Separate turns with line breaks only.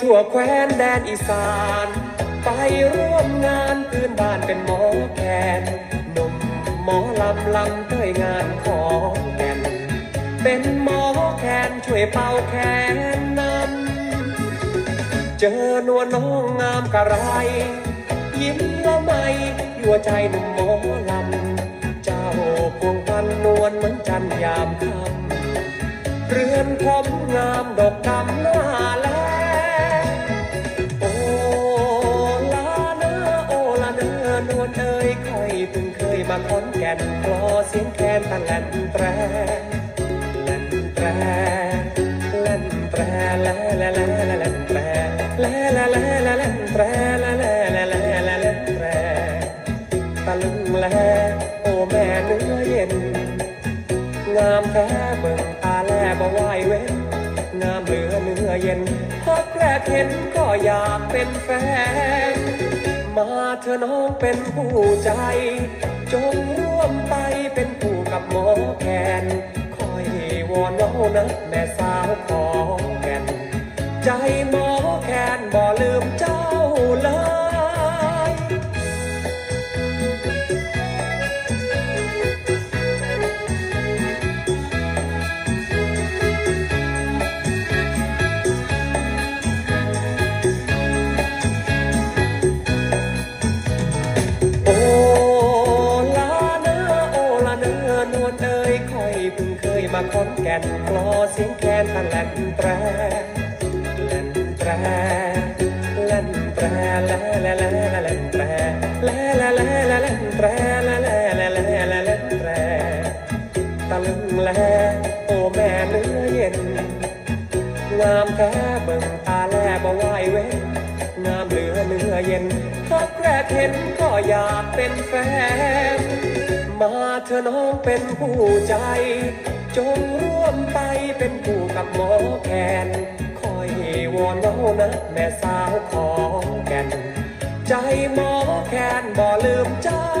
ทั่วแคว้นแดนอีสาน ไปร่วมงานพื้นบ้านเป็นหมอแคนหนุ่มหมอลำลำเต้ยงานของแก่นเป็นหมอแคนช่วยเป่าแคนนำเจอนวลน้องงามกระไร ยิ้มละไมยัวใจหนุ่มหมอลำ เจ้าพวงพันนวลเหมือนจันยามค่ำเรือนผมงามดอกกำหน้า เพิ่งเคยมาขอนแก่นคลอเสียงแคนตะแลนแตรแลนแตรแลนแตรแลแลแลแลแลนแตรแลแลแลแลแลนแตรแลแลแลแลแลแลนแตรตะลึงแลโอแม่เนื้อเย็น งามแท้เบิ่งตาแลบ่ไหวเว้นงามเหลือเนื้อเย็นพบแรกเห็นก็อยากเป็นแฟน มาเธอน้องเป็นผู้ใจ จงร่วมไปเป็นผู้กับหมอแคนคอยวอนเล่านะแม่สาวของแก่นใจหมอแคนบ่ลืมเจ้า ขอนแก่นคลอเสียงแคนตะแลนแตรแลนแตรแลนแตรแลแลแลแลแลนแตรแลแลแลแลแลนแตรแลแลแลแลแลแลนแตรตะลึงแลโอแม่เนื้อเย็นงามแท้เบิ่งตาแลบ่ไหวเว้งามเหลือเนื้อเย็นพบแรกเห็นก็อยากเป็นแฟนมาเธอน้องเป็นผู้ใจ จงร่วมไปเป็นผู้กับหมอแคนคอยวอนเล่านะแม่สาวของแก่น ใจหมอแคนบ่ลืมเจ้า